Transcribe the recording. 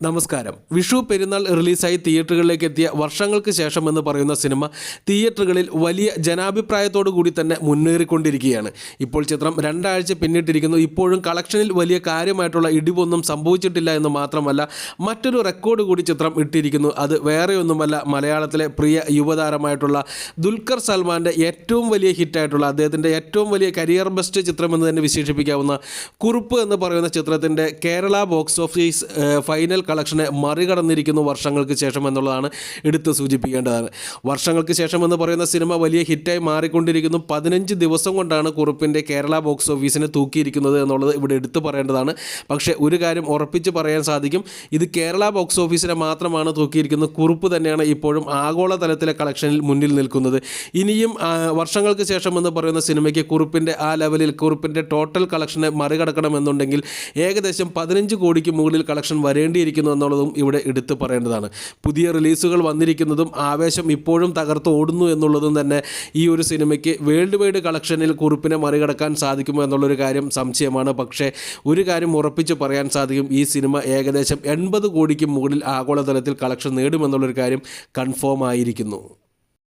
നമസ്കാരം. വിഷു പെരുന്നാൾ റിലീസായി തിയേറ്ററുകളിലേക്ക് എത്തിയ വർഷങ്ങൾക്ക് ശേഷം എന്ന് പറയുന്ന സിനിമ തിയേറ്ററുകളിൽ വലിയ ജനാഭിപ്രായത്തോടു കൂടി തന്നെ മുന്നേറിക്കൊണ്ടിരിക്കുകയാണ്. ഇപ്പോൾ ചിത്രം രണ്ടാഴ്ച പിന്നിട്ടിരിക്കുന്നു. ഇപ്പോഴും കളക്ഷനിൽ വലിയ കാര്യമായിട്ടുള്ള ഇടിവൊന്നും സംഭവിച്ചിട്ടില്ല എന്ന് മാത്രമല്ല മറ്റൊരു റെക്കോർഡ് കൂടി ചിത്രം ഇട്ടിരിക്കുന്നു. അത് വേറെയൊന്നുമല്ല മലയാളത്തിലെ പ്രിയ യുവതാരമായിട്ടുള്ള ദുൽഖർ സൽമാന്റെ ഏറ്റവും വലിയ ഹിറ്റായിട്ടുള്ള അദ്ദേഹത്തിന്റെ ഏറ്റവും വലിയ കരിയർ ബെസ്റ്റ് ചിത്രം എന്ന് തന്നെ വിശേഷിപ്പിക്കാവുന്ന കുറുപ്പ് എന്ന് പറയുന്ന ചിത്രത്തിന്റെ കേരള ബോക്സ് ഓഫീസ് ഫൈനൽ കളക്ഷനെ മറികടന്നിരിക്കുന്നു വർഷങ്ങൾക്ക് ശേഷം എന്നുള്ളതാണ് എടുത്ത് സൂചിപ്പിക്കേണ്ടതാണ്. വർഷങ്ങൾക്ക് ശേഷം എന്ന് പറയുന്ന സിനിമ വലിയ ഹിറ്റായി മാറിക്കൊണ്ടിരിക്കുന്നു. പതിനഞ്ച് ദിവസം കൊണ്ടാണ് കുറുപ്പിന്റെ കേരള ബോക്സ് ഓഫീസിനെ തൂക്കിയിരിക്കുന്നത് എന്നുള്ളത് ഇവിടെ എടുത്തു പറയേണ്ടതാണ്. പക്ഷേ ഒരു കാര്യം ഉറപ്പിച്ച് പറയാൻ സാധിക്കും. ഇത് കേരള ബോക്സ് ഓഫീസിനെ മാത്രമാണ് തൂക്കിയിരിക്കുന്നത്. കുറുപ്പ് തന്നെയാണ് ഇപ്പോഴും ആഗോള തലത്തിലെ കളക്ഷനിൽ മുന്നിൽ നിൽക്കുന്നത്. ഇനിയും വർഷങ്ങൾക്ക് ശേഷം എന്ന് പറയുന്ന സിനിമയ്ക്ക് കുറുപ്പിന്റെ ആ ലെവലിൽ കുറുപ്പിന്റെ ടോട്ടൽ കളക്ഷനെ മറികടക്കണമെന്നുണ്ടെങ്കിൽ ഏകദേശം പതിനഞ്ച് കോടിക്ക് മുകളിൽ കളക്ഷൻ വരേണ്ടിയിരിക്കുന്നു. എന്നുള്ളതും ഇവിടെ എടുത്തു പറയേണ്ടതാണ്. പുതിയ റിലീസുകൾ വന്നിരിക്കുന്നതും ആവേശം ഇപ്പോഴും തകർത്ത് ഓടുന്നു എന്നുള്ളതും തന്നെ ഈ ഒരു സിനിമയ്ക്ക് വേൾഡ് വൈഡ് കളക്ഷനിൽ കുറിപ്പിനെ മറികടക്കാൻ സാധിക്കുമോ എന്നുള്ളൊരു കാര്യം സംശയമാണ്. പക്ഷേ ഒരു കാര്യം ഉറപ്പിച്ച് പറയാൻ സാധിക്കും. ഈ സിനിമ ഏകദേശം എൺപത് കോടിക്ക് മുകളിൽ ആഗോളതലത്തിൽ കളക്ഷൻ നേടുമെന്നുള്ളൊരു കാര്യം കൺഫേം ആയിരിക്കുന്നു.